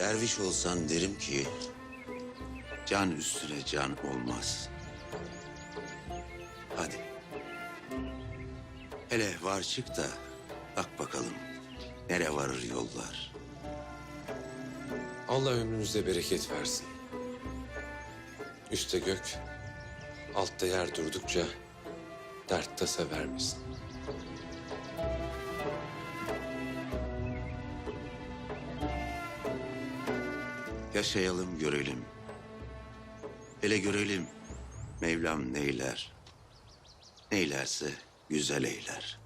Derviş olsan derim ki can üstüne can olmaz. Hadi. Hele var çık da bak bakalım nere varır yollar. Allah ömrünüzde bereket versin. Üste gök, altta yer durdukça dert tasa vermesin. Yaşayalım görelim. Hele görelim Mevlam neyler. Neylerse güzel eyler.